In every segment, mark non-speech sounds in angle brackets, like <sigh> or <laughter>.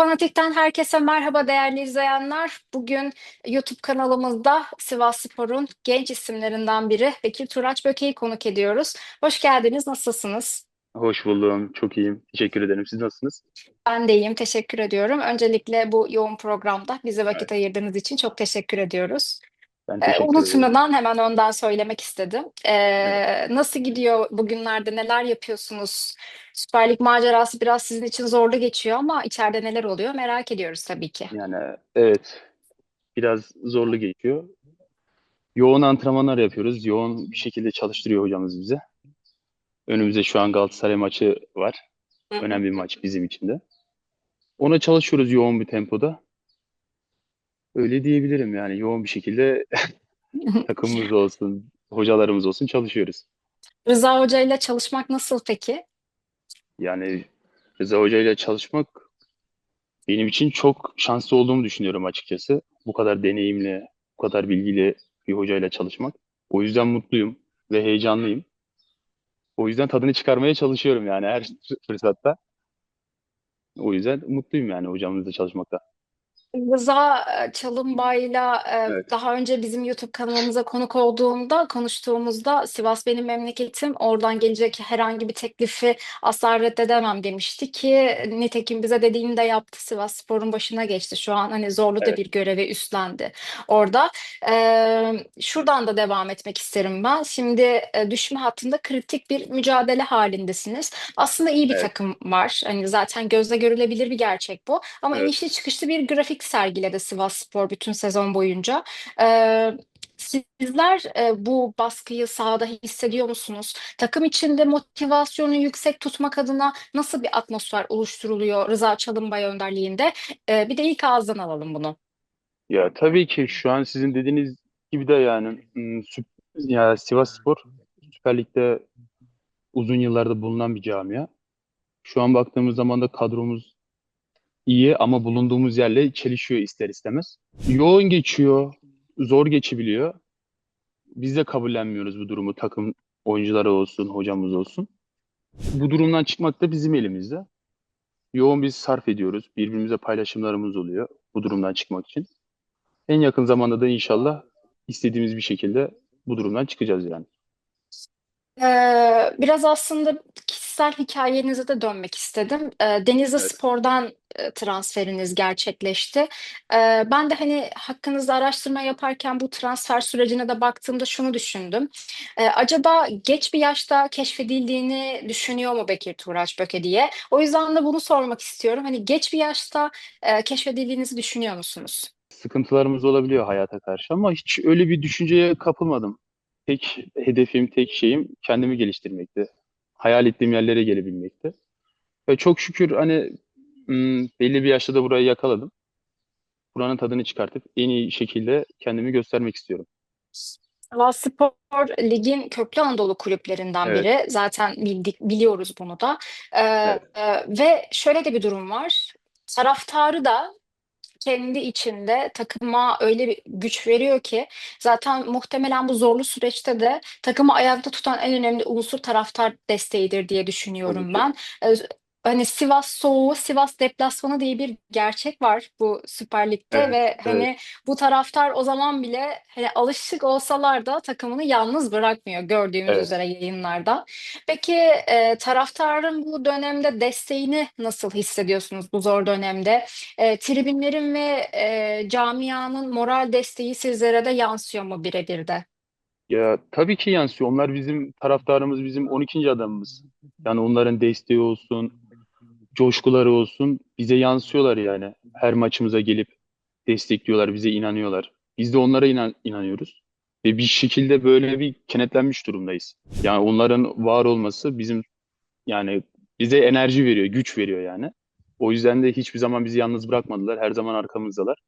Fanatik'ten herkese merhaba değerli izleyenler. Bugün YouTube kanalımızda Sivasspor'un genç isimlerinden biri Bekir Turaç Böke'yi konuk ediyoruz. Hoş geldiniz, nasılsınız? Hoş buldum. Çok iyiyim. Teşekkür ederim. Siz nasılsınız? Ben de iyiyim, teşekkür ediyorum. Öncelikle bu yoğun programda bize Evet. vakit ayırdığınız için çok teşekkür ediyoruz. Ben Ee, teşekkür ederim. unutmadan hemen önden söylemek istedim. Evet. Ee, nasıl gidiyor bugünlerde, neler yapıyorsunuz? Süper Lig macerası biraz sizin için zorlu geçiyor ama içeride neler oluyor merak ediyoruz tabii ki. Yani evet biraz zorlu geçiyor. Yoğun antrenmanlar yapıyoruz. Yoğun bir şekilde çalıştırıyor hocamız bize. Önümüzde şu an Galatasaray maçı var. Hı. Önemli bir maç bizim için de. Ona çalışıyoruz yoğun bir tempoda. Öyle diyebilirim yani yoğun bir şekilde <laughs> takımımız olsun, hocalarımız olsun çalışıyoruz. Rıza Hoca ile çalışmak nasıl peki? Yani Rıza Hoca ile çalışmak benim için çok şanslı olduğumu düşünüyorum açıkçası. Bu kadar deneyimli, bu kadar bilgili bir hocayla çalışmak. O yüzden mutluyum ve heyecanlıyım. O yüzden tadını çıkarmaya çalışıyorum yani her <laughs> fırsatta. O yüzden mutluyum yani hocamızla çalışmakta. Rıza e, Çalınbay'la e, Evet, daha önce bizim YouTube kanalımıza konuk olduğunda konuştuğumuzda Sivas benim memleketim oradan gelecek herhangi bir teklifi asla reddedemem demişti ki nitekim bize dediğini de yaptı. Sivasspor'un başına geçti. Şu an hani zorlu da evet, bir görevi üstlendi orada. E, şuradan da devam etmek isterim ben. Şimdi e, düşme hattında kritik bir mücadele halindesiniz. Aslında iyi bir evet, takım var. Hani zaten gözle görülebilir bir gerçek bu. Ama evet. inişli çıkışlı bir grafik sergiledi Sivasspor bütün sezon boyunca. Ee, sizler e, bu baskıyı sahada hissediyor musunuz? Takım içinde motivasyonu yüksek tutmak adına nasıl bir atmosfer oluşturuluyor Rıza Çalınbay önderliğinde? Ee, bir de ilk ağızdan alalım bunu. Ya tabii ki şu an sizin dediğiniz gibi de yani ya Sivasspor Süper Lig'de uzun yıllarda bulunan bir camia. Şu an baktığımız zaman da kadromuz iyi ama bulunduğumuz yerle çelişiyor ister istemez. Yoğun geçiyor, zor geçebiliyor. Biz de kabullenmiyoruz bu durumu. Takım oyuncuları olsun, hocamız olsun. Bu durumdan çıkmak da bizim elimizde. Yoğun biz sarf ediyoruz. Birbirimize paylaşımlarımız oluyor bu durumdan çıkmak için. En yakın zamanda da inşallah istediğimiz bir şekilde bu durumdan çıkacağız yani. Ee, biraz aslında kişisel hikayenize de dönmek istedim. Ee, Denizli Evet, Spor'dan e, transferiniz gerçekleşti. Ee, ben de hani hakkınızda araştırma yaparken bu transfer sürecine de baktığımda şunu düşündüm. Ee, acaba geç bir yaşta keşfedildiğini düşünüyor mu Bekir Turaç Böke diye? O yüzden de bunu sormak istiyorum. Hani geç bir yaşta e, keşfedildiğinizi düşünüyor musunuz? sıkıntılarımız olabiliyor hayata karşı ama hiç öyle bir düşünceye kapılmadım. Tek hedefim, tek şeyim kendimi geliştirmekti. Hayal ettiğim yerlere gelebilmekti. Ve çok şükür hani hmm, belli bir yaşta da burayı yakaladım. Buranın tadını çıkartıp en iyi şekilde kendimi göstermek istiyorum. Spor Lig'in köklü Anadolu kulüplerinden Evet, biri. Zaten bildik, biliyoruz bunu da. Ee, evet, e, ve şöyle de bir durum var. Taraftarı da kendi içinde takıma öyle bir güç veriyor ki zaten muhtemelen bu zorlu süreçte de takımı ayakta tutan en önemli unsur taraftar desteğidir diye tabii düşünüyorum ki. ben. Hani Sivas soğuğu, Sivas deplasmanı diye bir gerçek var bu Süper Lig'de Evet, ve evet. hani bu taraftar o zaman bile hani alışık olsalar da takımını yalnız bırakmıyor gördüğümüz Evet. üzere yayınlarda. Peki e, taraftarın bu dönemde desteğini nasıl hissediyorsunuz bu zor dönemde? E, tribünlerin ve e, camianın moral desteği sizlere de yansıyor mu birebir de? Ya tabii ki yansıyor. Onlar bizim taraftarımız, bizim 12. adamımız. Yani onların desteği olsun, coşkuları olsun bize yansıyorlar yani. Her maçımıza gelip destekliyorlar, bize inanıyorlar. Biz de onlara inan inanıyoruz. Ve bir şekilde böyle bir kenetlenmiş durumdayız. Yani onların var olması bizim yani bize enerji veriyor, güç veriyor yani. O yüzden de hiçbir zaman bizi yalnız bırakmadılar. Her zaman arkamızdalar.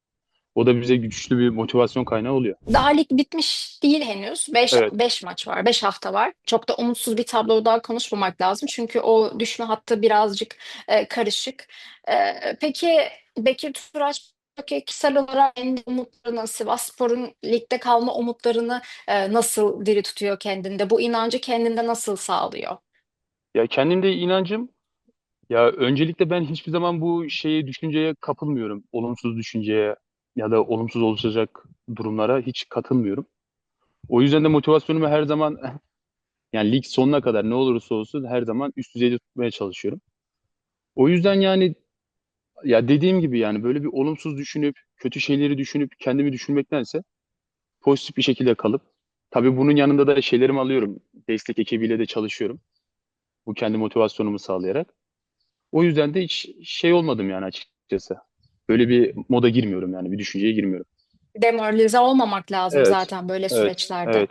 O da bize güçlü bir motivasyon kaynağı oluyor. Daha lig bitmiş değil henüz. beş Evet, beş maç var, 5 hafta var. Çok da umutsuz bir tablo daha konuşmamak lazım. Çünkü o düşme hattı birazcık e, karışık. E, peki Bekir Turaç peki kişisel olarak kendi umutlarını, Sivasspor'un ligde kalma umutlarını e, nasıl diri tutuyor kendinde? Bu inancı kendinde nasıl sağlıyor? Ya kendimde inancım Ya öncelikle ben hiçbir zaman bu şeye düşünceye kapılmıyorum. Olumsuz düşünceye ya da olumsuz oluşacak durumlara hiç katılmıyorum. O yüzden de motivasyonumu her zaman <laughs> yani lig sonuna kadar ne olursa olsun her zaman üst düzeyde tutmaya çalışıyorum. O yüzden yani ya dediğim gibi yani böyle bir olumsuz düşünüp kötü şeyleri düşünüp kendimi düşünmektense pozitif bir şekilde kalıp tabii bunun yanında da şeylerimi alıyorum. Destek ekibiyle de çalışıyorum. Bu kendi motivasyonumu sağlayarak. O yüzden de hiç şey olmadım yani açıkçası. Böyle bir moda girmiyorum yani bir düşünceye girmiyorum. Demoralize olmamak lazım Evet, zaten böyle evet, süreçlerde. evet.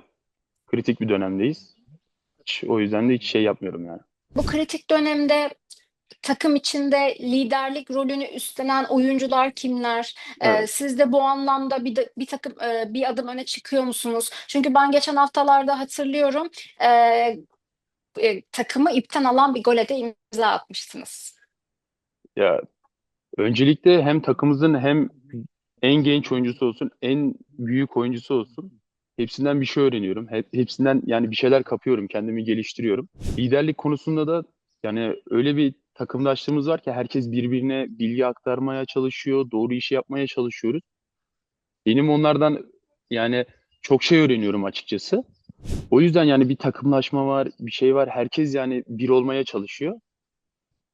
Kritik bir dönemdeyiz. Hiç- o yüzden de hiç şey yapmıyorum yani. Bu kritik dönemde takım içinde liderlik rolünü üstlenen oyuncular kimler? Ee, Evet, siz de bu anlamda bir, bir takım e, bir adım öne çıkıyor musunuz? Çünkü ben geçen haftalarda hatırlıyorum e, e, takımı ipten alan bir gole de imza atmıştınız. ya öncelikle hem takımımızın hem en genç oyuncusu olsun, en büyük oyuncusu olsun. Hepsinden bir şey öğreniyorum. Hep, hepsinden yani bir şeyler kapıyorum, kendimi geliştiriyorum. Liderlik konusunda da yani öyle bir takımdaşlığımız var ki herkes birbirine bilgi aktarmaya çalışıyor, doğru işi yapmaya çalışıyoruz. Benim onlardan yani çok şey öğreniyorum açıkçası. O yüzden yani bir takımlaşma var, bir şey var. Herkes yani bir olmaya çalışıyor.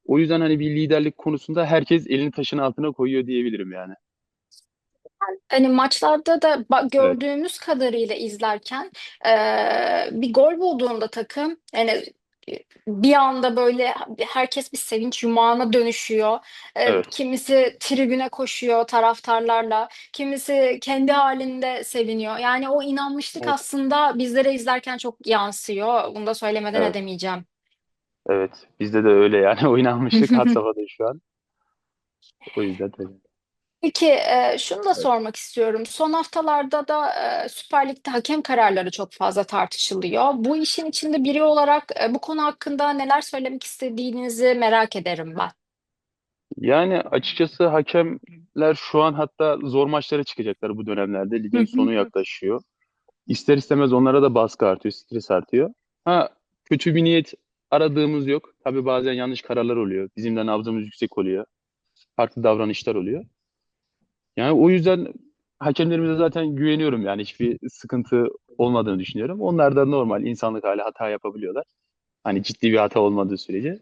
O yüzden hani bir liderlik konusunda herkes elini taşın altına koyuyor diyebilirim yani. Hani maçlarda da ba- Evet, gördüğümüz kadarıyla izlerken eee, bir gol bulduğunda takım yani e, bir anda böyle herkes bir sevinç yumağına dönüşüyor. Eee, evet, kimisi tribüne koşuyor taraftarlarla, kimisi kendi halinde seviniyor. Yani o inanmışlık evet, aslında bizlere izlerken çok yansıyor. Bunu da söylemeden evet, edemeyeceğim. Evet. Bizde de öyle yani <laughs> oynanmışlık <laughs> had safhada şu an. O yüzden tabii. Peki e, şunu da Evet. sormak istiyorum. Son haftalarda da e, Süper Lig'de hakem kararları çok fazla tartışılıyor. Bu işin içinde biri olarak e, bu konu hakkında neler söylemek istediğinizi merak ederim ben. Yani açıkçası hakemler şu an hatta zor maçlara çıkacaklar bu dönemlerde. Hı Ligin hı. sonu yaklaşıyor. İster istemez onlara da baskı artıyor, stres artıyor. Ha kötü bir niyet aradığımız yok. Tabii bazen yanlış kararlar oluyor. Bizim de nabzımız yüksek oluyor. Farklı davranışlar oluyor. Yani o yüzden hakemlerimize zaten güveniyorum yani hiçbir sıkıntı olmadığını düşünüyorum. Onlar da normal insanlık hali hata yapabiliyorlar. Hani ciddi bir hata olmadığı sürece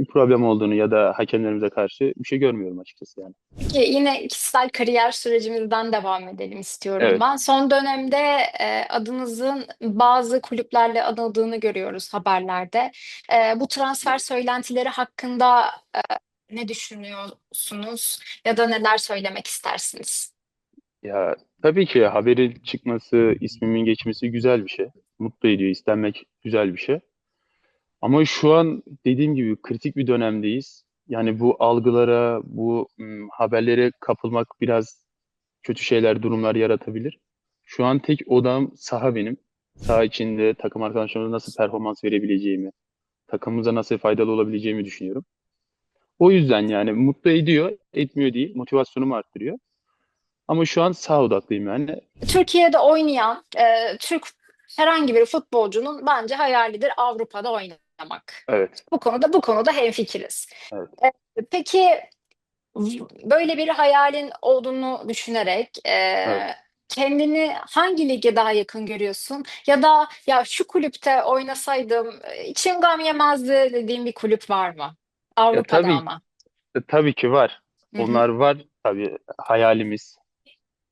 bir problem olduğunu ya da hakemlerimize karşı bir şey görmüyorum açıkçası yani. Peki yine kişisel kariyer sürecimizden devam edelim istiyorum Evet. ben. Son dönemde e, adınızın bazı kulüplerle anıldığını görüyoruz haberlerde. E, bu transfer söylentileri hakkında e, ne düşünüyorsunuz ya da neler söylemek istersiniz? Ya tabii ki haberin çıkması, ismimin geçmesi güzel bir şey. Mutlu ediyor, istenmek güzel bir şey. Ama şu an dediğim gibi kritik bir dönemdeyiz. Yani bu algılara, bu haberlere kapılmak biraz kötü şeyler, durumlar yaratabilir. Şu an tek odam saha benim. Saha içinde takım arkadaşlarımıza nasıl performans verebileceğimi, takımımıza nasıl faydalı olabileceğimi düşünüyorum. O yüzden yani mutlu ediyor, etmiyor değil, motivasyonumu arttırıyor. Ama şu an saha odaklıyım yani. Türkiye'de oynayan e, Türk herhangi bir futbolcunun bence hayalidir Avrupa'da oynamak. Evet, Bu konuda bu konuda hemfikiriz. evet, E, peki böyle bir hayalin olduğunu düşünerek evet. e, kendini hangi lige daha yakın görüyorsun? Ya da ya şu kulüpte oynasaydım e, içim gam yemezdi dediğin bir kulüp var mı? Ya Avrupa'da tabii, ama. tabii ki var. Onlar var tabii hayalimiz,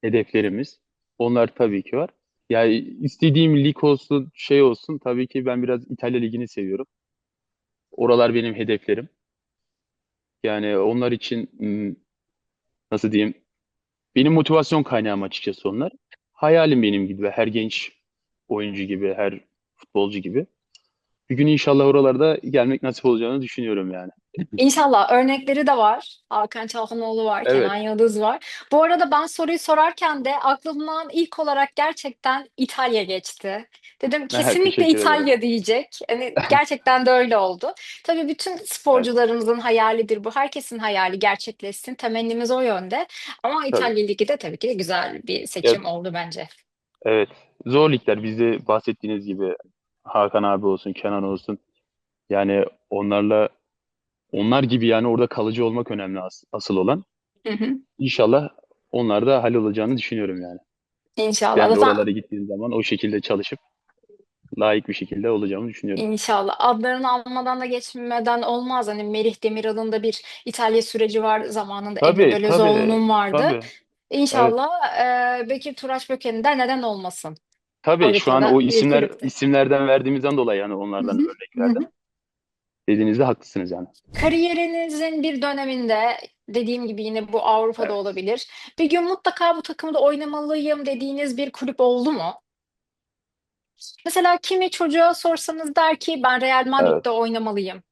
hedeflerimiz. Onlar tabii ki var. Yani istediğim lig olsun, şey olsun tabii ki ben biraz İtalya Ligi'ni seviyorum. Oralar benim hedeflerim. Yani onlar için hmm, nasıl diyeyim? Benim motivasyon kaynağım açıkçası onlar. Hayalim benim gibi, her genç oyuncu gibi, her futbolcu gibi. Bir gün inşallah oralarda gelmek nasip olacağını düşünüyorum yani. İnşallah örnekleri de var. Hakan Çalhanoğlu var, Evet. Kenan Yıldız var. Bu arada ben soruyu sorarken de aklımdan ilk olarak gerçekten İtalya geçti. Dedim <laughs> kesinlikle. İtalya diyecek. Hani gerçekten de öyle oldu. Tabii bütün Evet, sporcularımızın hayalidir bu. Herkesin hayali gerçekleşsin. Temennimiz o yönde. Ama tabii. İtalya Ligi de tabii ki de güzel bir Ya, seçim oldu bence. evet. Zor ligler. Bizde bahsettiğiniz gibi Hakan abi olsun, Kenan olsun. Yani onlarla Onlar gibi yani orada kalıcı olmak önemli as- asıl olan. Hı hı. İnşallah onlar da hallolacağını düşünüyorum yani. İnşallah. Ben de Zaten oralara gittiğim zaman o şekilde çalışıp layık bir şekilde olacağımı düşünüyorum. İnşallah. Adlarını almadan da geçmeden olmaz. Hani Melih Demiral'ın da bir İtalya süreci var. Zamanında Tabii, tabii, Belözoğlu'nun vardı. tabii. Evet. İnşallah e, Bekir Turaç Böke'nin de neden olmasın? Tabii şu an o isimler isimlerden verdiğimizden dolayı yani onlardan hı, örnek hı verdim. hı. Dediğinizde haklısınız yani. Kariyerinizin bir döneminde dediğim gibi yine bu Avrupa'da Evet. olabilir. Bir gün mutlaka bu takımda oynamalıyım dediğiniz bir kulüp oldu mu? Mesela kimi çocuğa sorsanız der ki ben Real Evet. Madrid'de oynamalıyım.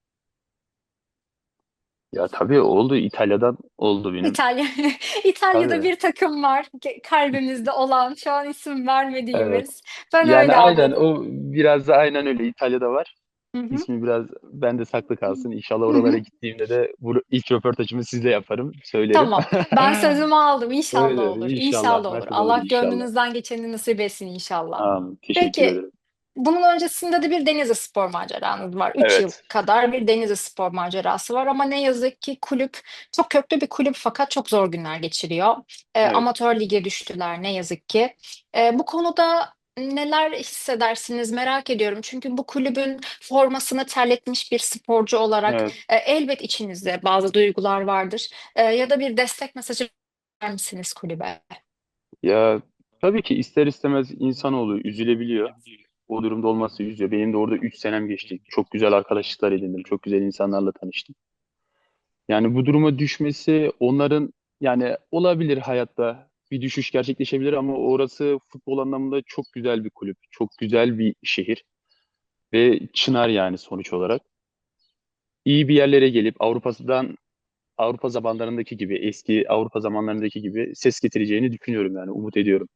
Ya tabii oldu İtalya'dan oldu benim. İtalya, <laughs> İtalya'da Tabii. bir takım var kalbimizde olan, şu an isim Evet. vermediğimiz. Ben Yani öyle aynen anladım. o biraz da aynen öyle İtalya'da var. Hı hı. İsmi biraz bende saklı kalsın. İnşallah Hı oralara hı. gittiğimde de bu ilk röportajımı sizle yaparım, söylerim. Tamam. <laughs> Ben sözümü aldım. İnşallah Söylerim olur. inşallah İnşallah olur. Allah inşallah. gönlünüzden geçeni nasip etsin inşallah. Tamam, teşekkür Peki ederim. bunun öncesinde de bir Denizli spor maceranız var. Üç yıl Evet, kadar bir Denizli spor macerası var ama ne yazık ki kulüp çok köklü bir kulüp fakat çok zor günler geçiriyor. E, evet. amatör lige düştüler ne yazık ki. E, bu konuda neler hissedersiniz merak ediyorum. Çünkü bu kulübün formasını terletmiş bir sporcu olarak Evet. e, elbet içinizde bazı duygular vardır. E, ya da bir destek mesajı verir misiniz kulübe? Ya tabii ki ister istemez insanoğlu üzülebiliyor. O durumda olması üzüyor. Benim de orada 3 senem geçti. Çok güzel arkadaşlıklar edindim. Çok güzel insanlarla tanıştım. Yani bu duruma düşmesi onların yani olabilir hayatta bir düşüş gerçekleşebilir ama orası futbol anlamında çok güzel bir kulüp. Çok güzel bir şehir ve Çınar yani sonuç olarak. İyi bir yerlere gelip Avrupa'dan Avrupa zamanlarındaki gibi eski Avrupa zamanlarındaki gibi ses getireceğini düşünüyorum yani umut ediyorum.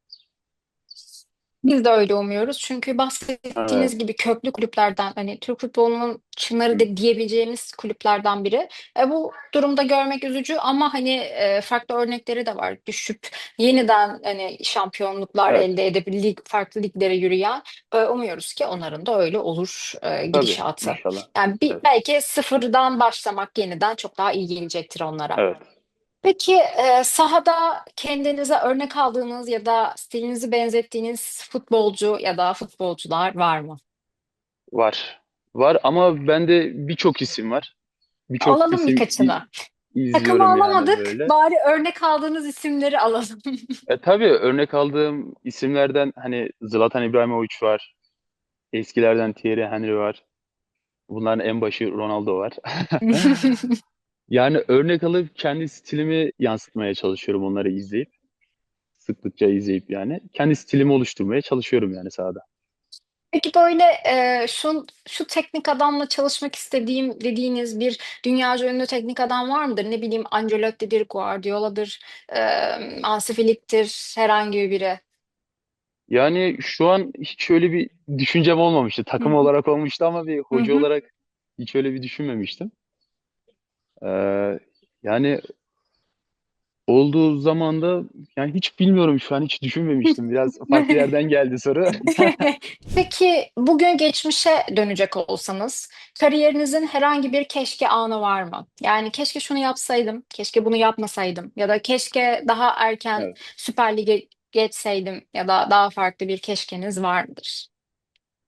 Biz de öyle umuyoruz. Çünkü Evet. bahsettiğiniz gibi köklü kulüplerden hani Türk futbolunun çınarı Hı. de diyebileceğimiz kulüplerden biri. E, bu durumda görmek üzücü ama hani e, farklı örnekleri de var. Düşüp yeniden hani şampiyonluklar Evet. elde edip lig, farklı liglere yürüyen e, umuyoruz ki onların da öyle olur e, Tabii gidişatı. inşallah. Yani bir, Evet. belki sıfırdan başlamak yeniden çok daha iyi gelecektir onlara. Evet. Peki e, sahada kendinize örnek aldığınız ya da stilinizi benzettiğiniz futbolcu ya da futbolcular var mı? Var. Var ama bende birçok isim var. Birçok Alalım isim birkaçını. Takımı izliyorum yani alamadık, böyle. bari örnek aldığınız isimleri alalım. <laughs> E, tabii örnek aldığım isimlerden hani Zlatan İbrahimovic var. Eskilerden Thierry Henry var. Bunların en başı Ronaldo var. <laughs> <laughs> Yani örnek alıp kendi stilimi yansıtmaya çalışıyorum onları izleyip. Sıklıkça izleyip yani. Kendi stilimi oluşturmaya çalışıyorum yani sahada. Peki böyle e, şu, şu teknik adamla çalışmak istediğim dediğiniz bir dünyaca ünlü teknik adam var mıdır? Ne bileyim Ancelotti'dir, Guardiola'dır, e, Hansi Flick'tir, herhangi biri. Yani şu an hiç öyle bir düşüncem olmamıştı. Hı Takım hı, olarak olmuştu ama bir hı hoca hı. olarak hiç öyle bir düşünmemiştim. Ee, yani olduğu zaman da yani hiç bilmiyorum şu an hiç düşünmemiştim. Biraz <laughs> farklı yerden geldi soru. <laughs> Peki bugün geçmişe dönecek olsanız kariyerinizin herhangi bir keşke anı var mı? Yani keşke şunu yapsaydım, keşke bunu yapmasaydım ya da keşke daha erken Evet. Süper Lig'e geçseydim ya da daha farklı bir keşkeniz var mıdır?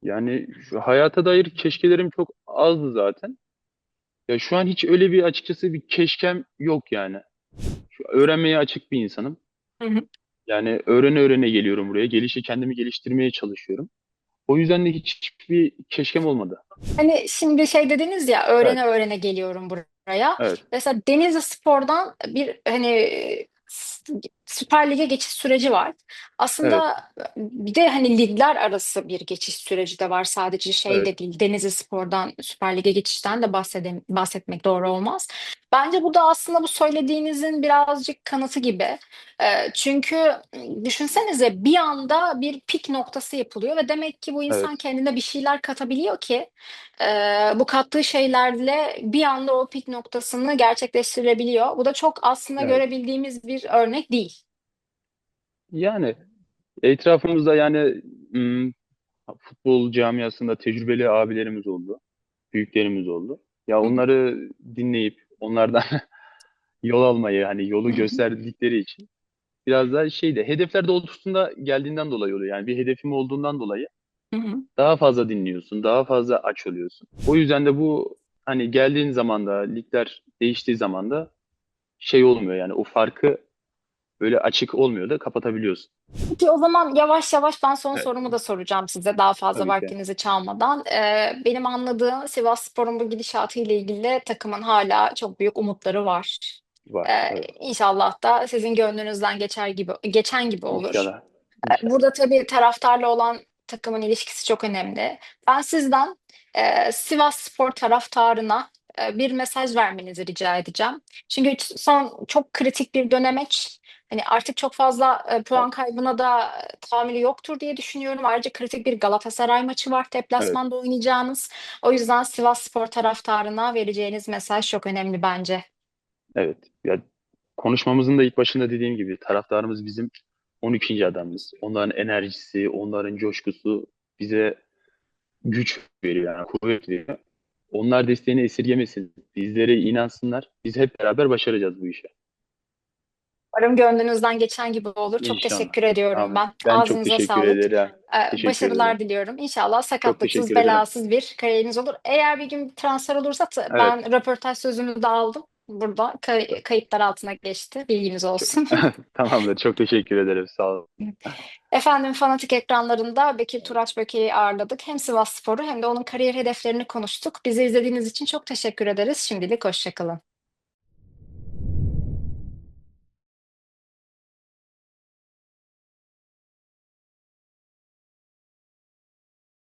Yani şu hayata dair keşkelerim çok azdı zaten. Ya şu an hiç öyle bir açıkçası bir keşkem yok yani. Şu öğrenmeye açık bir insanım. Hı hı. Yani öğrene öğrene geliyorum buraya. Gelişe kendimi geliştirmeye çalışıyorum. O yüzden de hiçbir keşkem olmadı. Hani şimdi şey dediniz ya Evet, öğrene öğrene geliyorum buraya. evet, Mesela Denizli Spor'dan bir hani Süper Lig'e geçiş süreci var. evet, Aslında bir de hani ligler arası bir geçiş süreci de var. Sadece şey evet, de değil. Denizli Spor'dan Süper Lig'e geçişten de bahsedem bahsetmek doğru olmaz. Bence bu da aslında bu söylediğinizin birazcık kanıtı gibi. Ee, çünkü düşünsenize bir anda bir pik noktası yapılıyor ve demek ki bu evet, insan kendine bir şeyler katabiliyor ki e, bu kattığı şeylerle bir anda o pik noktasını gerçekleştirebiliyor. Bu da çok aslında evet. görebildiğimiz bir örnek değil. Yani etrafımızda yani futbol camiasında tecrübeli abilerimiz oldu, büyüklerimiz oldu. Ya onları dinleyip onlardan <laughs> yol almayı hani yolu gösterdikleri için biraz daha şeyde hedefler doğrultusunda geldiğinden dolayı oluyor. Yani bir hedefim olduğundan dolayı Hı hı. daha fazla dinliyorsun, daha fazla aç oluyorsun. O yüzden de bu hani geldiğin zaman da ligler değiştiği zaman da şey olmuyor yani o farkı böyle açık olmuyor da kapatabiliyorsun. Peki o zaman yavaş yavaş ben son Evet, sorumu da soracağım size daha fazla tabii ki. vaktinizi çalmadan. Ee, benim anladığım Sivasspor'un bu gidişatı ile ilgili takımın hala çok büyük umutları var. Var. Ee, Evet. inşallah da sizin gönlünüzden geçer gibi geçen gibi olur. İnşallah. Ee, İnşallah. Burada tabii taraftarla olan takımın ilişkisi çok önemli. Ben sizden e, Sivasspor taraftarına e, bir mesaj vermenizi rica edeceğim. Çünkü son çok kritik bir dönemeç. Hani artık çok fazla e, puan kaybına da e, tahammülü yoktur diye düşünüyorum. Ayrıca kritik bir Galatasaray maçı var Evet. deplasmanda oynayacağınız. O yüzden Sivasspor taraftarına vereceğiniz mesaj çok önemli bence. Evet. Ya konuşmamızın da ilk başında dediğim gibi taraftarımız bizim 12. adamımız. Onların enerjisi, onların coşkusu bize güç veriyor yani kuvvet veriyor. Onlar desteğini esirgemesin. Bizlere inansınlar. Biz hep beraber başaracağız bu işi. Umarım gönlünüzden geçen gibi olur. Çok İnşallah. teşekkür ediyorum Amin. ben. Ben çok Ağzınıza teşekkür sağlık. ederim. Ee, Teşekkür Başarılar ederim. diliyorum. İnşallah Çok sakatlıksız, ederim. belasız bir kariyeriniz olur. Eğer bir gün transfer olursa Evet. ben röportaj sözünü de aldım. Burada kay- kayıtlar altına geçti. Bilginiz Çok, olsun. <laughs> tamamdır. Çok teşekkür ederim. Sağ olun. <laughs> Efendim Fanatik ekranlarında Bekir Turaç Böke'yi ağırladık. Hem Sivasspor'u hem de onun kariyer hedeflerini konuştuk. Bizi izlediğiniz için çok teşekkür ederiz. Şimdilik hoşçakalın.